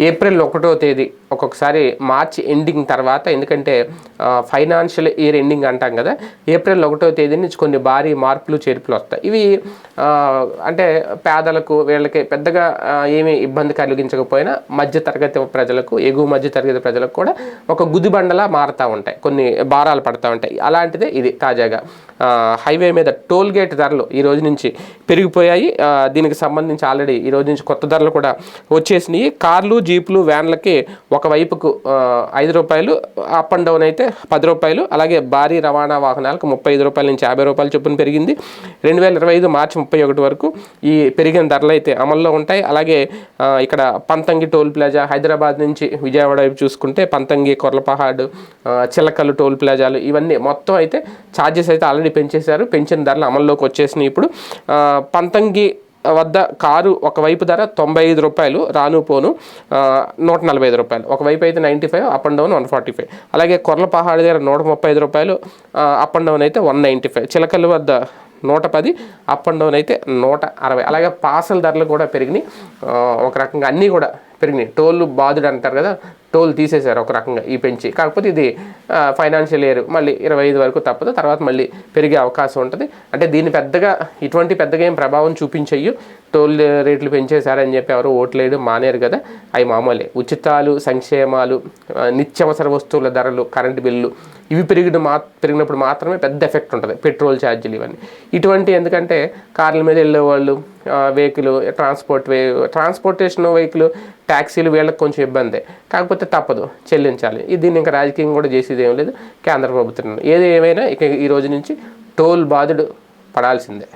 April ఒకటో తేదీ. ఒక్కొక్కసారి మార్చ్ ఎండింగ్ తర్వాత ఎందుకంటే ఫైనాన్షియల్ ఇయర్ ఎండింగ్ అంటాం కదా ఏప్రిల్ ఒకటో తేదీ నుంచి కొన్ని భారీ మార్పులు చేర్పులు వస్తాయి. ఇవి అంటే పేదలకు వీళ్ళకి పెద్దగా ఆ, ఏమీ ఇబ్బంది కలిగించకపోయినా మధ్య తరగతి ప్రజలకు ఎగువ మధ్య తరగతి ప్రజలకు కూడా ఒక గుదిబండలా మారుతూ ఉంటాయి. కొన్ని భారాలు పడుతూ ఉంటాయి. అలాంటిదే ఇది తాజాగా. హైవే మీద టోల్ గేట్ ధరలు ఈ రోజు నుంచి పెరిగిపోయాయి. దీనికి సంబంధించి ఆల్రెడీ ఈ రోజు నుంచి కొత్త ధరలు కూడా వచ్చేసినాయి. కార్లు జీపులు వ్యాన్లకి ఒకవైపుకు ఐదు రూపాయలు అప్ అండ్ డౌన్ అయితే పది రూపాయలు అలాగే భారీ రవాణా వాహనాలకు ముప్పై ఐదు రూపాయల నుంచి యాభై రూపాయలు చొప్పున పెరిగింది. రెండు వేల ఇరవై ఐదు మార్చి ముప్పై ఒకటి వరకు ఈ పెరిగిన ధరలు అయితే అమల్లో ఉంటాయి. అలాగే ఇక్కడ పంతంగి టోల్ ప్లాజా హైదరాబాద్ నుంచి విజయవాడ వైపు చూసుకుంటే పంతంగి కొర్లపహాడు చిలకలు టోల్ ప్లాజాలు ఇవన్నీ మొత్తం అయితే ఛార్జెస్ అయితే ఆల్రెడీ పెంచేశారు. పెంచిన ధరలు అమల్లోకి వచ్చేసినాయి ఇప్పుడు. పంతంగి వద్ద కారు ఒకవైపు ధర తొంభై ఐదు రూపాయలు రాను పోను నూట నలభై ఐదు రూపాయలు. ఒకవైపు అయితే ninety five up and down one forty five. అలాగే కొర్లపహాడి దగ్గర నూట ముప్పై ఐదు రూపాయలు అప్ అండ్ డౌన్ అయితే వన్ నైంటీ ఫైవ్. చిలకల వద్ద నూట పది అప్ అండ్ డౌన్ అయితే నూట అరవై. అలాగే పాసల ధరలు కూడా పెరిగినాయి. ఒక రకంగా అన్నీ కూడా పెరిగినాయి. టోల్ బాధుడు అంటారు కదా టోల్ తీసేశారు ఒక రకంగా ఈ పెంచి. కాకపోతే ఇది ఫైనాన్షియల్ ఇయర్ మళ్ళీ ఇరవై ఐదు వరకు తప్పదు. తర్వాత మళ్ళీ పెరిగే అవకాశం ఉంటుంది. అంటే దీన్ని పెద్దగా ఇటువంటి పెద్దగా ఏం ప్రభావం చూపించయ్యు. టోల్ రేట్లు పెంచేశారని చెప్పి ఎవరు ఓట్లేయడం మానేరు కదా. అవి మామూలే. ఉచితాలు సంక్షేమాలు నిత్యవసర వస్తువుల ధరలు కరెంటు బిల్లు ఇవి పెరిగిన మా పెరిగినప్పుడు మాత్రమే పెద్ద ఎఫెక్ట్ ఉంటుంది. పెట్రోల్ ఛార్జీలు ఇవన్నీ. ఇటువంటి ఎందుకంటే కార్ల మీద వెళ్ళే వాళ్ళు vehicle transport way transportation vehicle ట్యాక్సీలు వీళ్ళకి కొంచెం ఇబ్బందే. కాకపోతే తప్పదు చెల్లించాలి. ఇది దీన్ని ఇంకా రాజకీయం కూడా చేసేది ఏం లేదు కేంద్ర ప్రభుత్వం. ఏది ఏమైనా ఇక ఈ రోజు నుంచి టోల్ బాధుడు పడాల్సిందే.